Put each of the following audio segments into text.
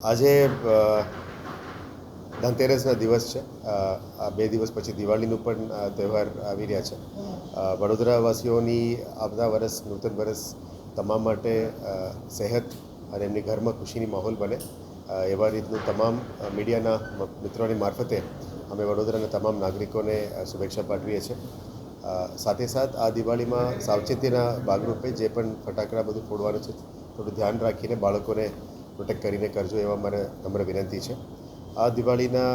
આજે ધનતેરસના દિવસ છે. આ બે દિવસ પછી દિવાળીનું પણ તહેવાર આવી રહ્યા છે. વડોદરાવાસીઓની આવતા વર્ષ, નૂતન વર્ષ તમામ માટે સેહત અને એમની ઘરમાં ખુશીની માહોલ બને. એવા રીતનું તમામ મીડિયાના મિત્રોની મારફતે અમે વડોદરાના તમામ નાગરિકોને શુભેચ્છા પાઠવીએ છીએ. સાથે સાથ આ દિવાળીમાં સાવચેતીના ભાગરૂપે જે પણ ફટાકડા બધું ફોડવાનું છે, થોડું ધ્યાન રાખીને બાળકોને પ્રોટેક્ટ કરીને કરજો એવા મારે નમ્ર વિનંતી છે. આ દિવાળીના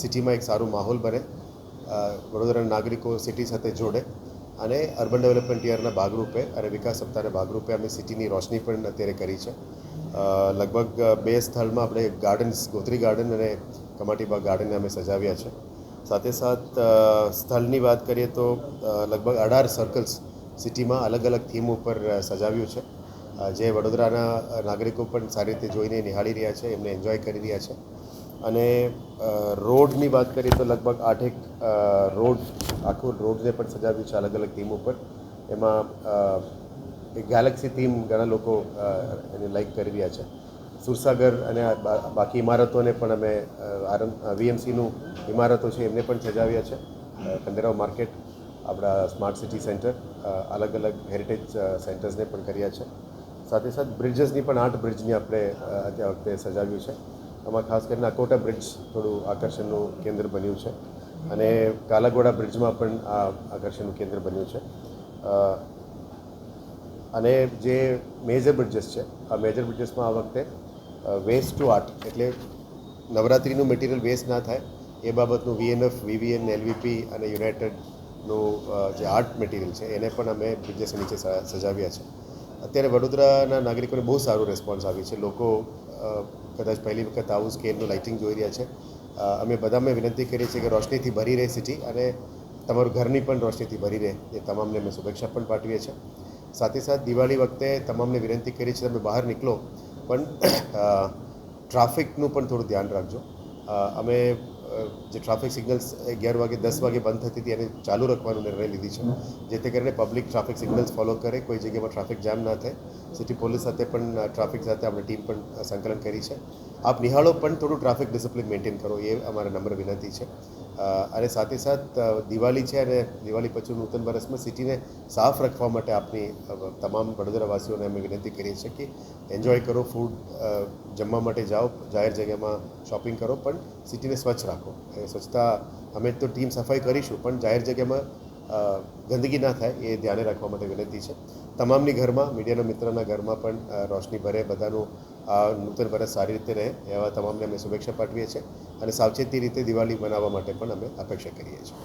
સિટીમાં એક સારું માહોલ બને. વડોદરાના નાગરિકો સિટી સાથે જોડે અને અર્બન ડેવલપમેન્ટ યરના ભાગરૂપે અને વિકાસ સપ્તાહના ભાગરૂપે અમે સિટીની રોશની પણ અત્યારે કરી છે. લગભગ બે સ્થળમાં આપણે ગાર્ડન્સ ગોત્રી ગાર્ડન અને કમાટીબાગ ગાર્ડનને અમે સજાવ્યા છે. સાથે સાથ સ્થળની વાત કરીએ તો લગભગ અઢાર સર્કલ્સ સિટીમાં અલગ અલગ થીમ ઉપર સજાવ્યું છે. જે વડોદરાના નાગરિકો પણ સારી રીતે જોઈને નિહાળી રહ્યા છે, એમને એન્જોય કરી રહ્યા છે. અને રોડની વાત કરીએ તો લગભગ આઠેક રોડ, આખું રોડને પણ સજાવ્યું છે અલગ અલગ થીમ ઉપર એમાં એક ગેલેક્સી થીમ ઘણા લોકો એને લાઈક કરી રહ્યા છે. સુરસાગર અને બાકી ઇમારતોને પણ અમે આરમ વીએમસીનું ઇમારતો છે એમને પણ સજાવ્યા છે. ખંડેરાવ માર્કેટ, આપણા સ્માર્ટ સિટી સેન્ટર અલગ અલગ હેરિટેજ સેન્ટર્સને પણ કર્યા છે. સાથે સાથે બ્રિડ્જીસની પણ આઠ બ્રિજની આપણે અત્યાર વખતે સજાવ્યું છે. આમાં ખાસ કરીને અકોટા બ્રિજ થોડું આકર્ષણનું કેન્દ્ર બન્યું છે. અને કાલાઘોડા બ્રિજમાં પણ આ આકર્ષણનું કેન્દ્ર બન્યું છે. અને જે મેજર બ્રિડ્જીસ છે, આ મેજર બ્રિડ્જીસમાં આ વખતે વેસ્ટ ટુ આર્ટ એટલે નવરાત્રિનું મટીરિયલ વેસ્ટ ના થાય, એ બાબતનું વીએનએફ વીવીએન એલવીપી અને યુનાઇટેડનું જે આર્ટ મટીરિયલ છે, એને પણ અમે બ્રિજેસ નીચે સજાવ્યા છે. અત્યારે વડોદરાના નાગરિકોને બહુ સારો રિસ્પોન્સ આવ્યું છે. લોકો કદાચ પહેલી વખત આવું સ્કેલનું લાઇટિંગ જોઈ રહ્યા છે. અમે બધાને વિનંતી કરીએ છીએ કે રોશનીથી ભરી રહે સિટી અને તમારું ઘરની પણ રોશનીથી ભરી રહે. એ તમામને અમે શુભેચ્છા પણ પાઠવીએ છીએ. સાથે સાથે દિવાળી વખતે તમામને વિનંતી કરી છે તમે બહાર નીકળો. પણ ટ્રાફિકનું પણ થોડું ધ્યાન રાખજો. અમે જે ટ્રાફિક સિગ્નલ્સ અગિયાર વાગે, દસ વાગે બંધ થતી હતી, એને ચાલુ રાખવાનો નિર્ણય લીધી છે. જેથી કરીને પબ્લિક ટ્રાફિક સિગ્નલ્સ ફોલો કરે, કોઈ જગ્યામાં ટ્રાફિક જામ ના થાય. સિટી પોલીસ સાથે પણ ટ્રાફિક સાથે આપણે ટીમ પણ સંકલન કરી છે. આપ નિહાળો, પણ થોડું ટ્રાફિક ડિસિપ્લિન મેન્ટેન કરો, એ અમારા નમ્ર વિનંતી છે. અને સાથે સાથ દિવાળી છે અને દિવાળી પછી નૂતન વર્ષમાં સિટીને સાફ રાખવા માટે આપની તમામ વડોદરાવાસીઓને અમે વિનંતી કરીએ છીએ કે એન્જોય કરો ફૂડ જમવા માટે જાઓ, જાહેર જગ્યામાં શોપિંગ કરો, પણ સિટીને સ્વચ્છ રાખો. એ સ્વચ્છતા, અમે તો ટીમ સફાઈ કરીશું, પણ જાહેર જગ્યામાં ગંદકી ના થાય, એ ધ્યાને રાખવા માટે વિનંતી છે. તમામની ઘરમાં, મીડિયાના મિત્રના ઘરમાં પણ રોશની ભરે, બધાનું આ નૂતન વર્ષ સારી રીતે રહે એવા તમામને અમે શુભેચ્છા પાઠવીએ છીએ અને સાવચેતી રીતે દિવાળી મનાવવા માટે પણ અમે અપેક્ષા કરીએ છીએ.